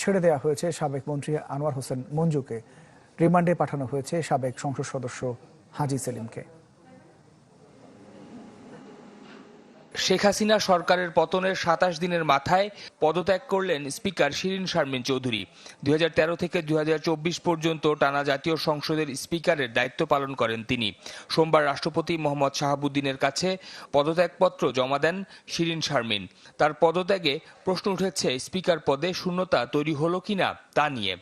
ছেড়ে দেওয়া হয়েছে সাবেক মন্ত্রী আনোয়ার হোসেন মঞ্জুকে। রিমান্ডে পাঠানো হয়েছে সাবেক সংসদ সদস্য হাজি সেলিমকে। শেখ হাসিনা সরকারের পতনের সাতাশ দিনের মাথায় পদত্যাগ করলেন স্পিকার শিরিন শারমিন চৌধুরী। দু হাজার তেরো থেকে দুই হাজার চব্বিশ পর্যন্ত টানা জাতীয় সংসদের স্পিকারের দায়িত্ব পালন করেন তিনি। সোমবার রাষ্ট্রপতি মোহাম্মদ শাহাবুদ্দিনের কাছে পদত্যাগপত্র জমা দেন শিরিন শারমিন। তার পদত্যাগে প্রশ্ন উঠেছে, স্পিকার পদে শূন্যতা তৈরি হলো কিনা তা নিয়ে।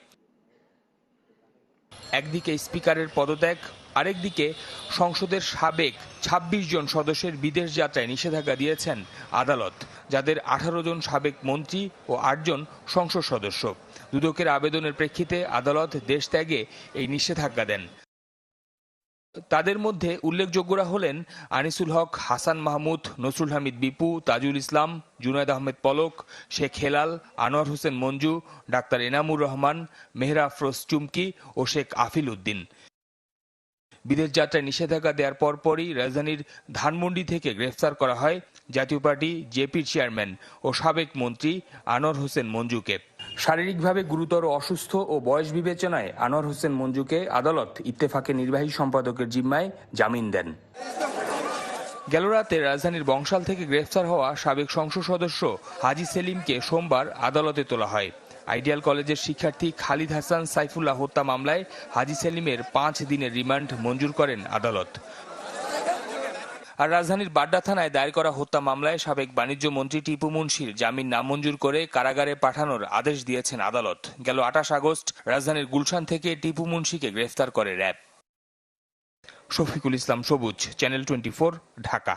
একদিকে স্পিকারের পদত্যাগ, আরেকদিকে সংসদের সাবেক ২৬ জন সদস্যের বিদেশ যাত্রায় নিষেধাজ্ঞা দিয়েছেন আদালত, যাদের আঠারো জন সাবেক মন্ত্রী ও আটজন সংসদ সদস্য। দুদকের আবেদনের প্রেক্ষিতে আদালত দেশ ত্যাগে এই নিষেধাজ্ঞা দেন। তাদের মধ্যে উল্লেখযোগ্যরা হলেন আনিসুল হক, হাসান মাহমুদ, নসরুল হামিদ বিপু, তাজুল ইসলাম, জুনায়দ আহমেদ পলক, শেখ হেলাল, আনোয়ার হোসেন মঞ্জু, ডাক্তার এনামুর রহমান, মেহরা আফরোজ চুমকি ও শেখ আফিল উদ্দিন। বিদেশ যাত্রায় নিষেধাজ্ঞা দেওয়ার পরপরই রাজধানীর ধানমন্ডি থেকে গ্রেফতার করা হয় জাতীয় পার্টি জেপির চেয়ারম্যান ও সাবেক মন্ত্রী আনোয়ার হোসেন মঞ্জুকে। শারীরিকভাবে গুরুতর অসুস্থ ও বয়স বিবেচনায় আনোয়ার হোসেন মঞ্জুকে আদালত ইত্তেফাকের নির্বাহী সম্পাদকের জিম্মায় জামিন দেন। গেল রাতে রাজধানীর বংশাল থেকে গ্রেফতার হওয়া সাবেক সংসদ সদস্য হাজি সেলিমকে সোমবার আদালতে তোলা হয়। আইডিয়াল কলেজের শিক্ষার্থী খালিদ হাসান সাইফুল্লাহ হত্যা মামলায় হাজি সেলিমের পাঁচ দিনের রিমান্ড মঞ্জুর করেন আদালত। আর রাজধানীর বাড্ডা থানায় দায়ের করা হত্যা মামলায় সাবেক বাণিজ্য মন্ত্রী টিপু মুন্সির জামিন নামঞ্জুর করে কারাগারে পাঠানোর আদেশ দিয়েছেন আদালত। গেল আঠাশ আগস্ট রাজধানীর গুলশান থেকে টিপু মুন্সিকে গ্রেফতার করে র্যাব। শফিকুল ইসলাম সবুজ, চ্যানেল টোয়েন্টি ঢাকা।